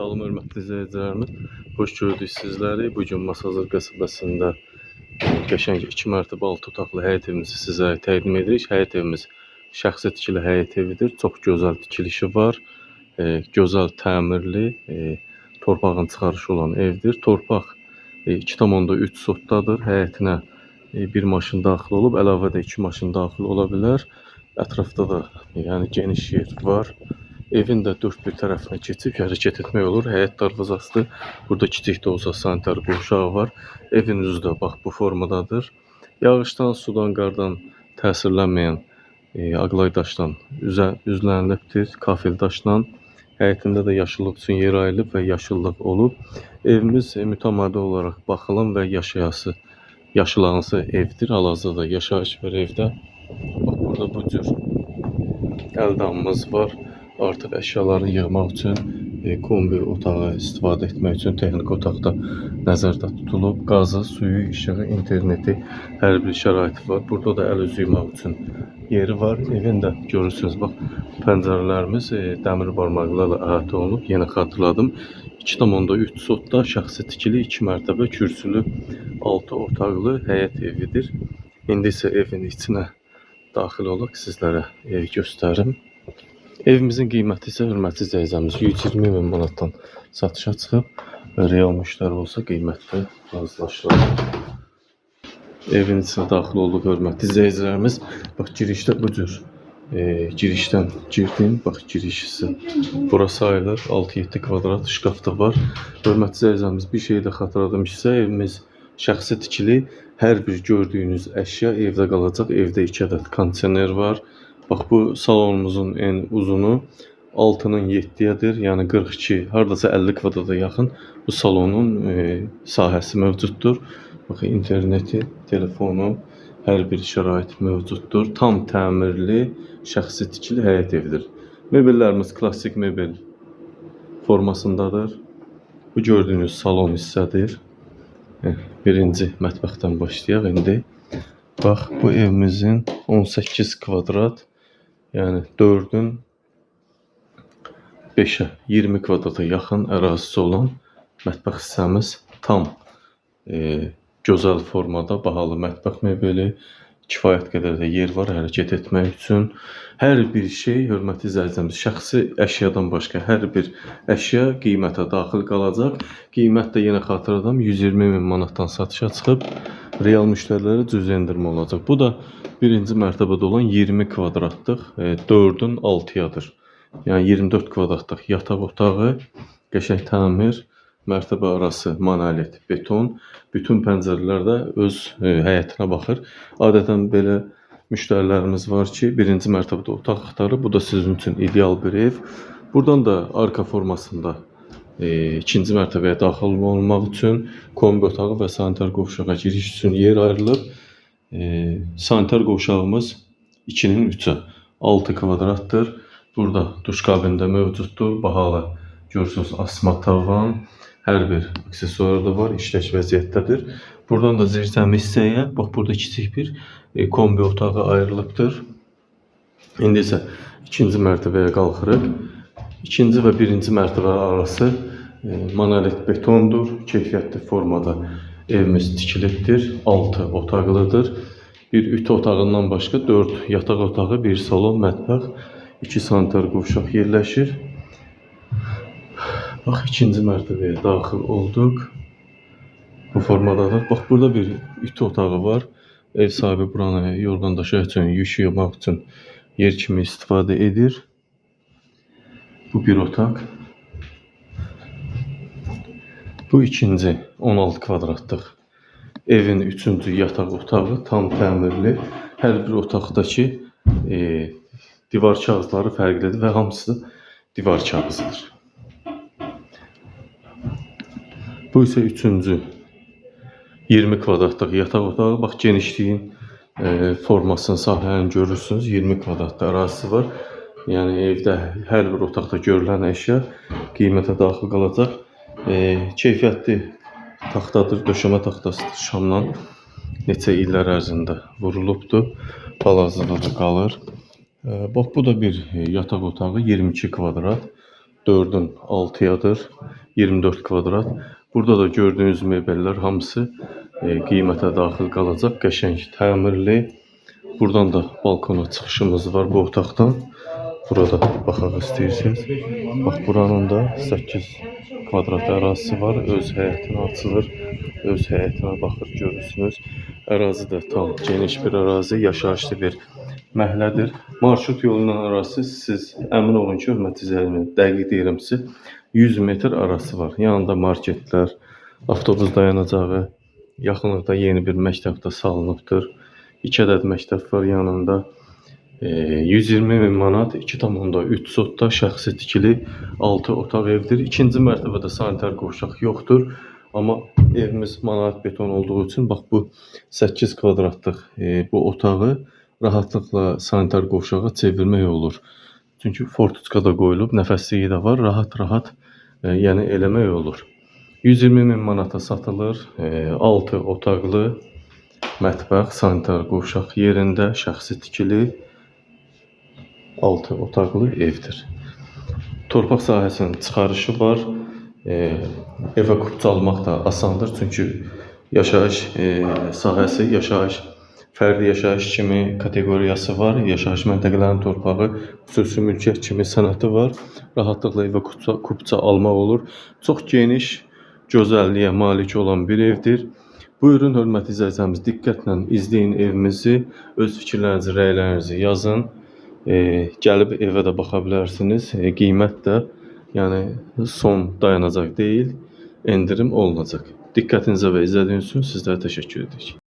Salam hörmətli izləyicilərimiz. Xoş gördük sizləri. Bu gün Masazır qəsəbəsində qəşəng 2 mərtəbə 6 otaqlı həyət evimizi sizə təqdim edirik. Həyət evimiz şəxsi tikili həyət evidir. Çox gözəl tikilişi var. E, gözəl təmirli, e, torpağın çıxarışı olan evdir. Torpaq e, 2,3 sotdadır. Həyətinə e, bir maşın daxil olub, əlavə də 2 maşın daxil ola bilər. Ətrafda da yəni geniş yer var. Evin də dörd bir tərəfinə keçib hərəkət etmək olur. Həyət darvazasıdır. Burada kiçik də olsa sanitar qovşağı var. Evin üzü də bax bu formadadır. Yağışdan, sudan, qardan təsirlənməyən e, ağlay daşdan üzə, üzlənilibdir. Kafel daşla. Həyətində də yaşıllıq üçün yer ayrılıb və yaşıllıq olub. Evimiz e, mütəmadi olaraq baxılan və yaşayası, yaşılansı evdir. Hal-hazırda yaşayış var evdə. Bax burada bu cür əldamımız var. Artıq əşyaları yığmaq üçün e, kombi otağı istifadə etmək üçün texniki otaqda nəzərdə tutulub. Qazı, suyu, işığı, interneti, hər bir şəraiti var. Burada da əl üzü yumaq üçün yeri var. Evin də görürsünüz bax pəncərələrimiz e, dəmir barmaqlarla əhatə olunub. Yenə xatırladım. 2,3 sotda şəxsi tikili 2 mərtəbə kürsülü 6 otaqlı həyət evidir. İndi isə evin içinə daxil olaq sizlərə evi göstərim. Evimizin qiyməti isə hörmətli izləyicimiz 120 min manatdan satışa çıxıb real müştəri olsa qiymətdə razılaşılır. Evin içinə daxil olduq hörmətli izləyicilərimiz. Bax girişdə bu cür e, girişdən girdim. Bax giriş hissə bura sayılır. 6-7 kvadrat şkaf da var. Hörmətli izləyicilərimiz bir şey də xatırladım sizə. Evimiz şəxsi tikili. Hər bir gördüyünüz əşya evdə qalacaq. Evdə 2 ədəd kondisioner var. Bax bu salonumuzun en uzunu 6-nın 7-yədir. Yəni 42, hardasa 50 kvadrata yaxın bu salonun e, sahəsi mövcuddur. Bax interneti, telefonu, hər bir şərait mövcuddur. Tam təmirli, şəxsi tikili həyət evidir. Mebellərimiz klassik mebel formasındadır. Bu gördüyünüz salon hissədir. Eh, Birinci mətbəxdən başlayaq indi. Bax bu evimizin 18 kvadrat, yəni 4-ün 5-ə 20 kvadrata yaxın ərazisi olan mətbəx hissəmiz tam e, gözəl formada bahalı mətbəx mebeli, kifayət qədər də yer var hərəkət etmək üçün. Hər bir şey hörmətli izləyicimiz şəxsi əşyadan başqa hər bir əşya qiymətə daxil qalacaq. Qiymət də yenə xatırladım 120 min manatdan satışa çıxıb real müştərilərə cüzi endirmə olacaq. Bu da birinci mərtəbədə olan 20 kvadratlıq e, 4-ün 6-yadır. Yəni 24 kvadratlıq yataq otağı, qəşəng təmir, mərtəbə arası monolit beton, bütün pəncərələr də öz e, həyətinə baxır. Adətən belə müştərilərimiz var ki, birinci mərtəbədə otaq axtarır. Bu da sizin üçün ideal bir ev. Buradan da arka formasında e, ikinci mərtəbəyə daxil olmaq üçün kombi otağı və sanitar qovşağa giriş üçün yer ayrılıb. E, sanitar qovşağımız 2-nin 3-ə 6 kvadratdır. Burada duş kabini də mövcuddur. Bahalı görürsünüz asma tavan, hər bir aksesuar da var, işlək vəziyyətdədir. Buradan da zirzəmi hissəyə, bax burada kiçik bir e, kombi otağı ayrılıbdır. İndi isə ikinci mərtəbəyə qalxırıq. İkinci və birinci mərtəbə arası e, monolit betondur, keyfiyyətli formada evimiz tikilibdir. 6 otaqlıdır. Bir ütü otağından başqa 4 yataq otağı, bir salon, mətbəx, 2 sanitar qovşaq yerləşir. Bax ikinci mərtəbəyə daxil olduq. Bu formadadır. Bax burada bir ütü otağı var. Ev sahibi buranı yorğan daşımaq üçün, yük yığmaq üçün yer kimi istifadə edir. Bu bir otaq. Bu ikinci 16 kvadratlıq evin üçüncü yataq otağı tam təmirli. Hər bir otaqdakı e, divar kağızları fərqlidir və hamısı divar kağızıdır. Bu isə üçüncü 20 kvadratlıq yataq otağı. Bax genişliyin e, formasını, sahəni görürsünüz. 20 kvadratlı ərazisi var. Yəni evdə hər bir otaqda görülən əşya qiymətə daxil qalacaq. E, keyfiyyətli taxtadır, döşəmə taxtasıdır. Şamdan neçə illər ərzində vurulubdur. Hal-hazırda da qalır. E, bax bu da bir yataq otağı 22 kvadrat. 4'ün 6'yadır. 24 kvadrat. Burada da gördüğünüz mebellər hamısı e, qiymətə daxil qalacaq. Qəşəng təmirli. Buradan da balkona çıxışımız var bu otaqdan. Burada baxaq istəyirsiniz. Bax buranın da 8 kvadrat ərazisi var. Öz həyətinə açılır. Öz həyətinə baxır görürsünüz. Ərazi də tam geniş bir ərazi, yaşayışlı bir məhəllədir. Marşrut yolundan arası siz əmin olun ki, hörmətli izləyicilər, dəqiq deyirəm sizə 100 metr arası var. Yanında marketlər, avtobus dayanacağı, yaxınlıqda yeni bir məktəb də salınıbdır. 2 ədəd məktəb var yanında. E, 120 min manat 2,3 sotda şəxsi tikili 6 otaq evdir. İkinci mərtəbədə sanitar qovşaq yoxdur. Amma evimiz manat beton olduğu üçün bax bu 8 kvadratlıq e, bu otağı rahatlıqla sanitar qovşağa çevirmək olur. Çünki fortuçka da qoyulub, nəfəsliyi də var, rahat-rahat e, yəni eləmək olur. 120 min manata satılır. E, 6 otaqlı mətbəx, sanitar qovşaq yerində şəxsi tikili 6 otaqlı evdir. Torpaq sahəsinin çıxarışı var. E, evə kupça almaq da asandır çünki yaşayış e, sahəsi, yaşayış fərdi yaşayış kimi kateqoriyası var. Yaşayış məntəqələrinin torpağı xüsusi mülkiyyət kimi sənədi var. Rahatlıqla evə kupça, kupça almaq olur. Çox geniş gözəlliyə malik olan bir evdir. Buyurun hörmətli izləyicilərimiz, diqqətlə izləyin evimizi, öz fikirlərinizi, rəylərinizi yazın. E, gəlib evə də baxa bilərsiniz. E, qiymət də yəni son dayanacaq deyil, endirim olunacaq. Diqqətinizə və izlədiyiniz üçün sizlərə təşəkkür edirik.